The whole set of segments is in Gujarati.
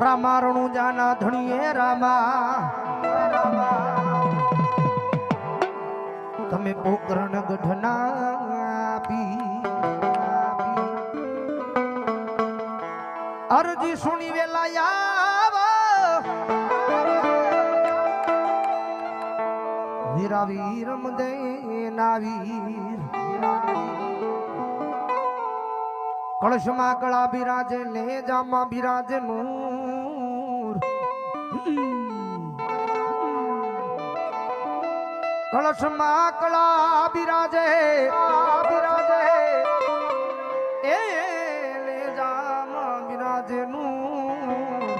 રામા રણુ જાના ધણીએ રામા. તમે પોકરણ ગઢના આપી અરજી સુણી વેલા વીરા વીર મદે ના વીર કળશમાં કળા બિરાજે લે જામાં કળશમાં કળા બિરાજે બિરાજે. એ લે જામાં બિરાજે નૂર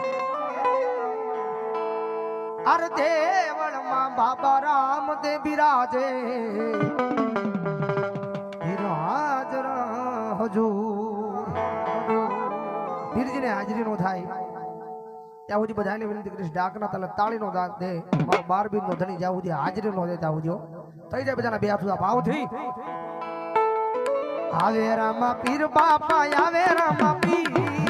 અર દેવળમાં બાબા રામ દે બિરાજે. બિરાજ હજૂર વીરજીને હાજરી નો થાય. ત્યાં સુધી બધાને વિનંતી કરીશ, ડાકના તલે તાળીનો દાગ દે, મારો નો ધણી જ્યાં સુધી હાજરી નો દે ત્યાં સુધી થઈ જાય બધાના બે હાથ ભાવથી. આવે રામા પીર બાપા આવે રામા પીર.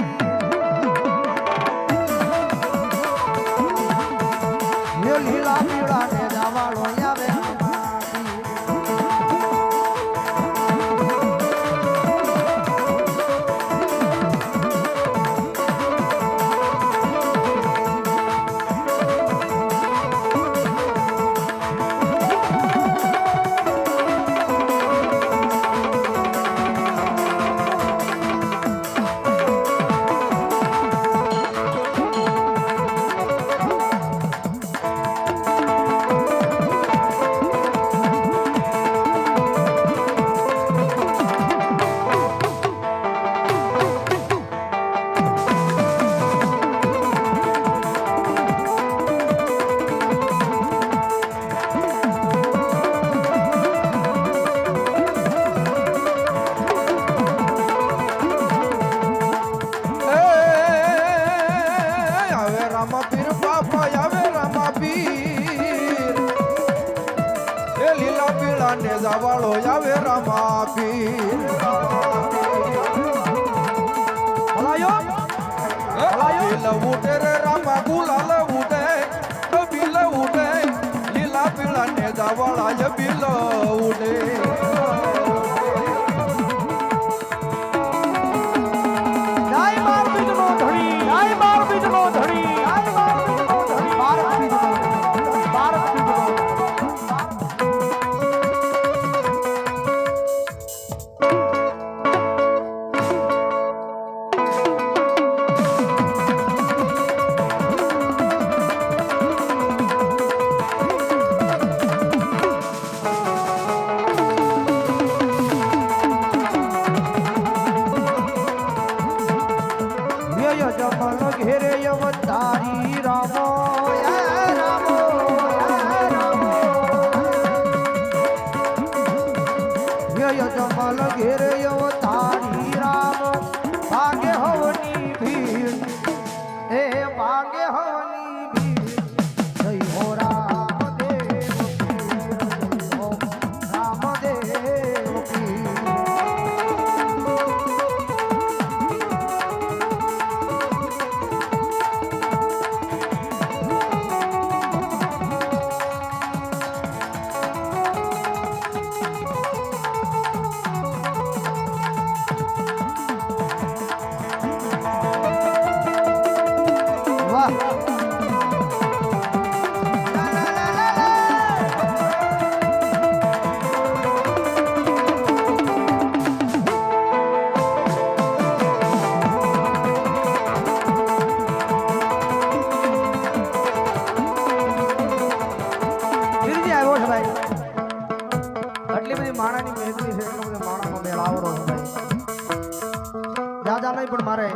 નહીં, પણ મારે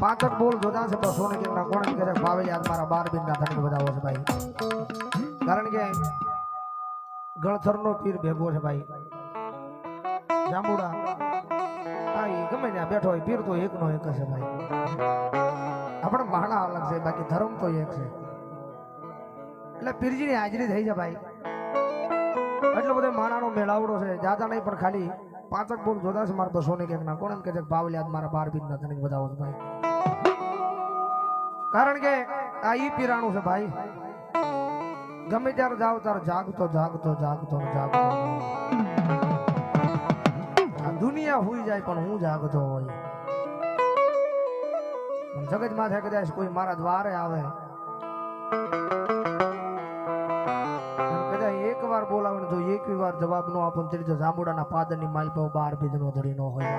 પાંચક બોલ જોતા છે બસો ને કેમના કોણ કરે ફાવેલી યાદ મારા બાર બિન ના ધણી બધા છે ભાઈ. કારણ કે ગણથરનો પીર ભેગો છે ભાઈ. જાંબુડા. ગમે ત્યાં બેઠો હોય, પીર તો એકનો એક છે ભાઈ. આપણે માણા અલગ છે, બાકી ધર્મ તો એક છે. એટલે પીરજીની હાજરી થઈ છે ભાઈ. એટલો બધો માણાનો મેળાવડો છે, જાતા નહીં, પણ ખાલી પાંચક બોલ જોતા છે મારા તો સોની કેક ના કોણ એમ કે બાવલી મારા બાર બિન ના તને બધા ભાઈ. કારણ કે આ ઈ પીરાણું છે ભાઈ. ગમે ત્યારે જાવ ત્યારે જાગતો જાગતો જાગતો જાગતો. દુનિયા હુઈ જાય પણ હું જાગતો હોય. જગત માથે કદાચ કોઈ મારા દ્વારે આવે. વાર બોલાવીને જો એક વાર જવાબ નો આપો ત્રીજો જાંબુડાના પાદરની માલ પર બાર બીજનો ધરી નો હોય.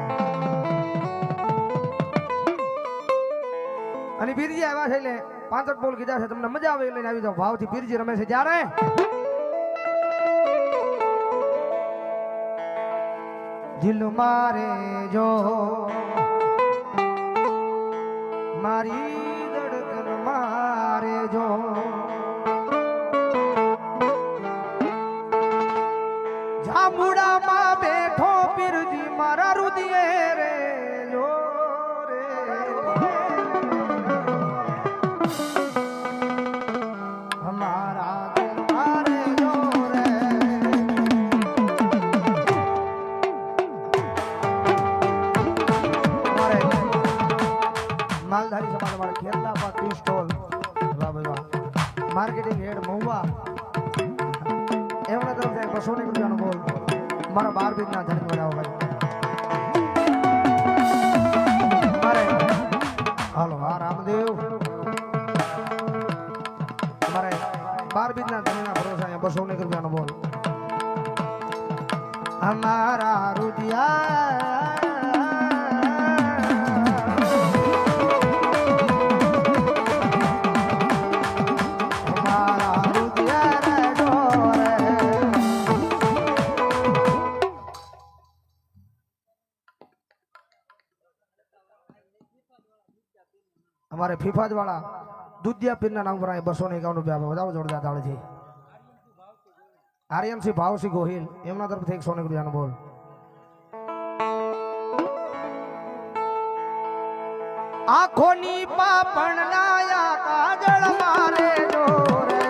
અને બીરજી આવ્યા છે એટલે પાંચક બોલ કીધા છે, તમને મજા આવે એટલે આવી જાવ ભાવથી બીરજી રમે છે જ્યારે દિલ મારે જો મારી ધડકન મારે જો જાંબુડામાં બેઠો પીરજી, મારા રુદિયે રે, જો રે. માલધારી સમાજ અમારે ખેરલાપા ટી સ્ટોલ. વાહ. Marketing head Mahuva. એમના તરફથી બસો ને રૂપિયાનો બોલ મારા. બાર બીજના ધર્મ બનાવો ભાઈ હાલો, હા, રામદેવ. મારે બાર બીજના ધનના ભરોસા બસો ને રૂપિયાનો બોલ. અમારા રુદિયા અમારે ફીફાજ વાળા દુધિયા પીરના નામ પર બસો ને એકાવન રૂપિયા વધારો જોરદાર તાળે છે ભાવસિંહ ભાવસી ગોહિલ, એમના તરફથી એકસો ને રૂપિયાનો બોલ. આંખોની પાપણ કાજળ મારે જોરે.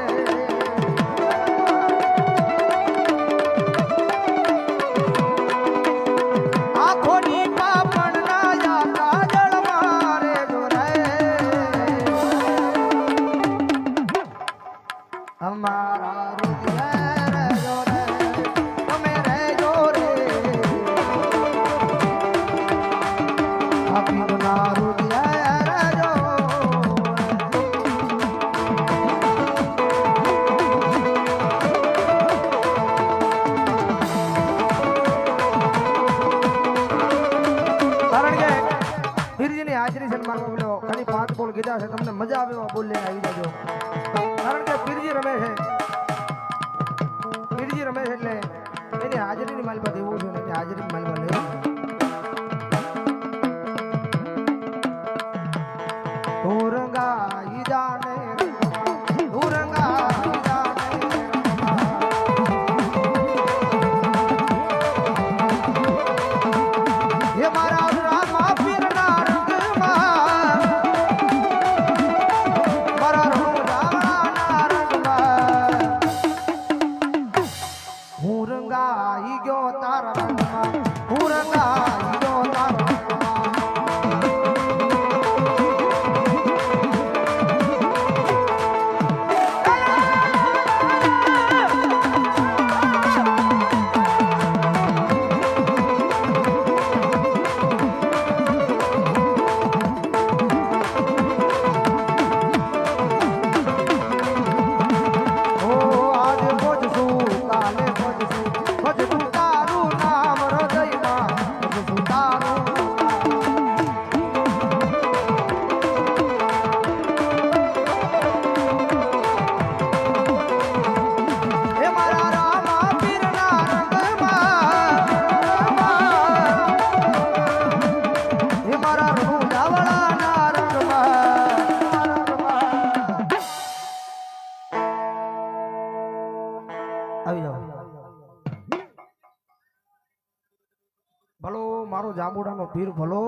રમે છે. પીરજી રમે છે એટલે એની હાજરીની માલમાં દેવું છું એની હાજરીની માલમાં લેવું પીર ભલો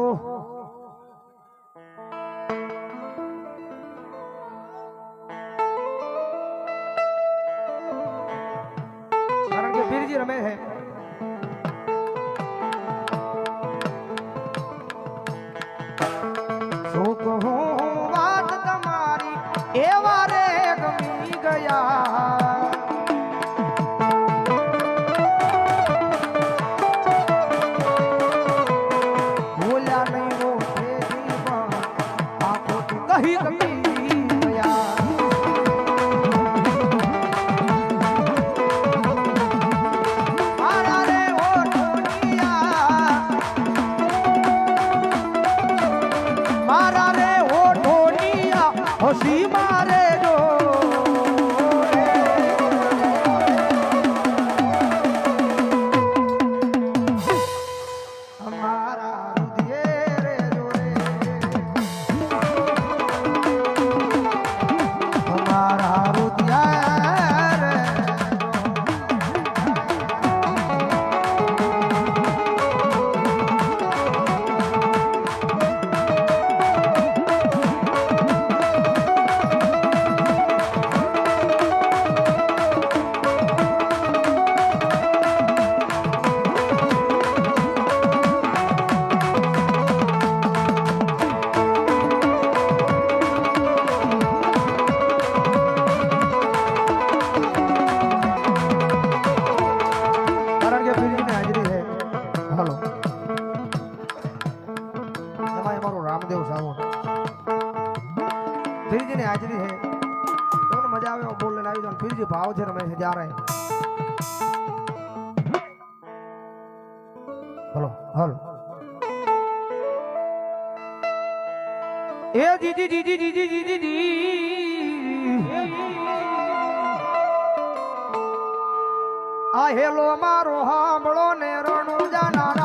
આ હેલો મારો હાંભળો ને રણુજાના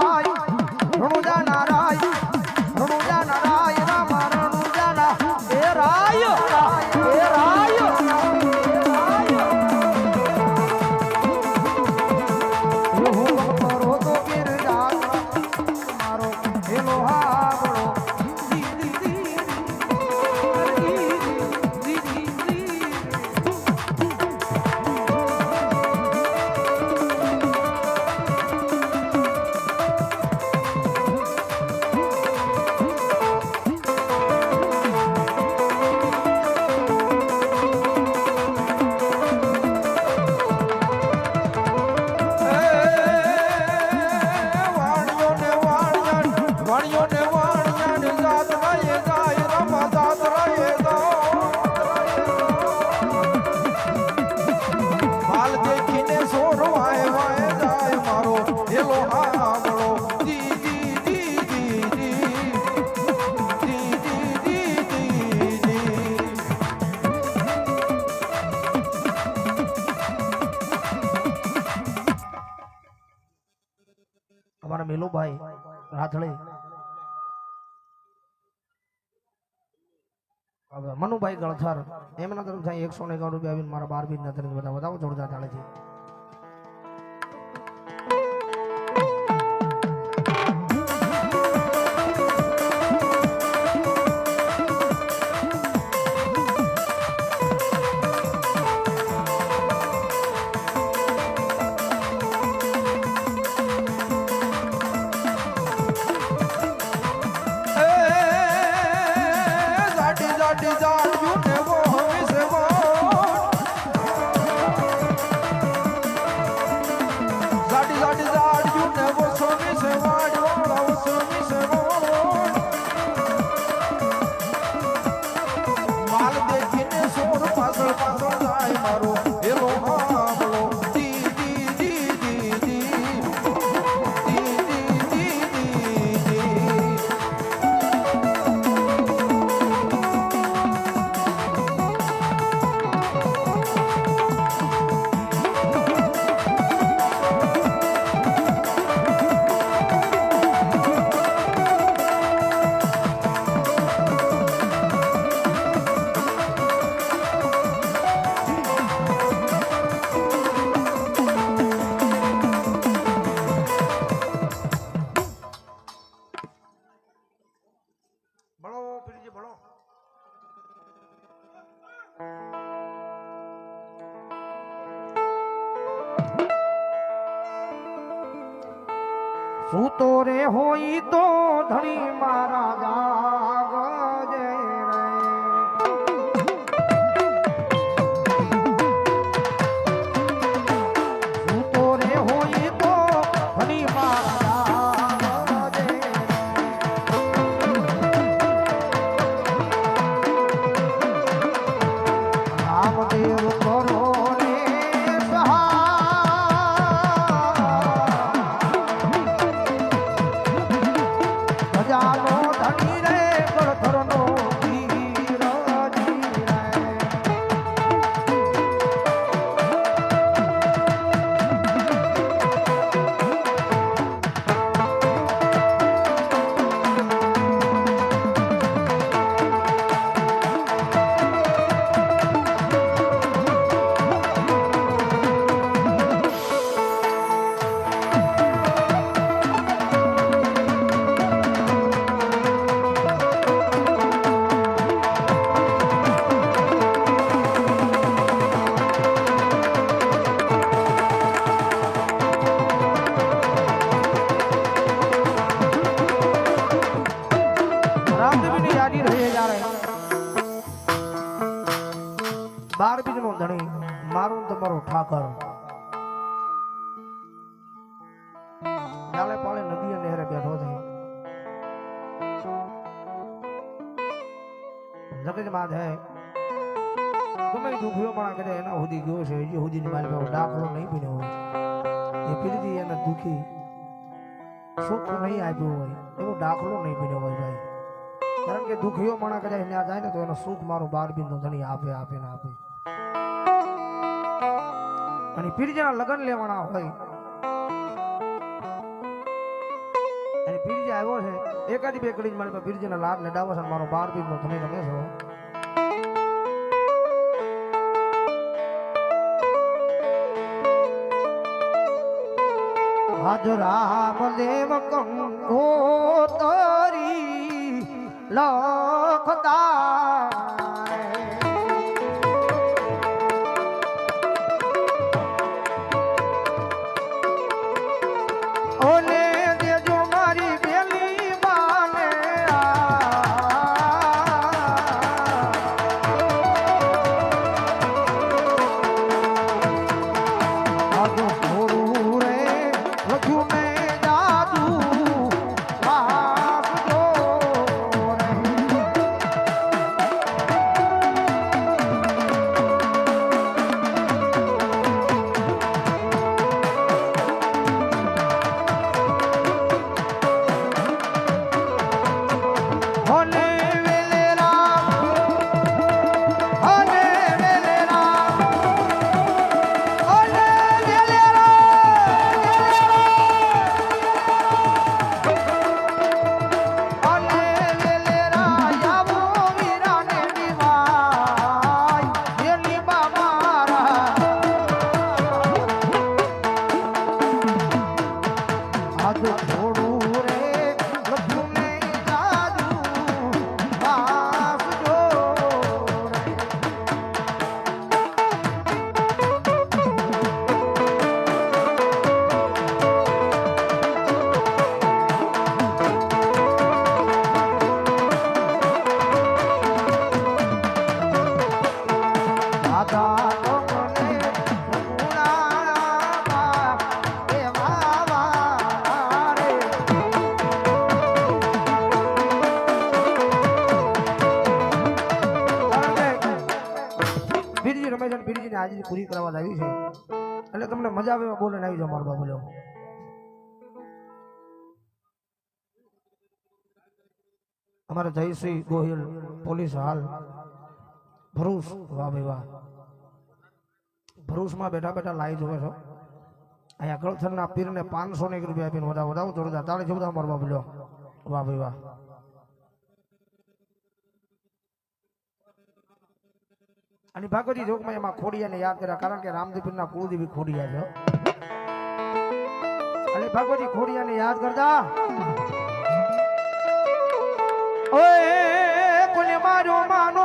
અમારા મેલુભાઈ રાથળે મનુભાઈ ગળથર, એમના તરફ થાય એકસો ને એકાવન રૂપિયા આવીને મારા બાર બીજ ના તરફ બધા વધારો જોરદાર ચાલે છે ધણી મહારાજા મારો ઠાકર. ડાલે પાળે નદીએ નહેરે બેઠો છે. જગતમાં છે. તમે દુખ્યો પણ કરે એના સુધી ગયો છે. હજી સુધી મારી પાસે ડાકરો નહીં પીને હોય. એ પીરથી એને દુખી સુખ નહીં આપ્યું હોય. એવો ડાકરો નહીં પીને હોય ભાઈ. કારણ કે દુખ્યો મણા કદાચ ત્યાં જાય ને તો એનો સુખ મારું બાર બિંદુ ધણી આપે આપે ને આપે. અને પીરજાના લગ્ન લેવાના હોય, અને પીરજા આવ્યો છે, એકાદી બે કડી મારી પાસે પીરજાના લાડ લડાવો છે મારો બાર બી તમે રમે છો. હાજરામ દેવ કંકોતરી લખતા મજા આવે બોલે આવી જાઓ મારો બાબુ લો અમારે જયશ્રી ગોહિલ, પોલીસ હાલ. ભરૂચ વાહ ભાઈ વાહ ભરૂચમાં બેઠા બેઠા લાઈ જોવે છો. અહીંયા ગળથરના પીરને પાંચસો ને એક રૂપિયા આપીને વધાવો વધાવો, જોરદાર. તાળી છે બધા મારો બાબુ લો વાહ ભાઈ વાહ અને ભાગવતી જોગમાં એમાં ખોડિયાને યાદ કર્યા, કારણ કે રામદેવપુરના કુળદેવી ખોડિયા છે અને ભાગવતી ખોડિયાને યાદ કરતા ઓએ કોને મારો માનો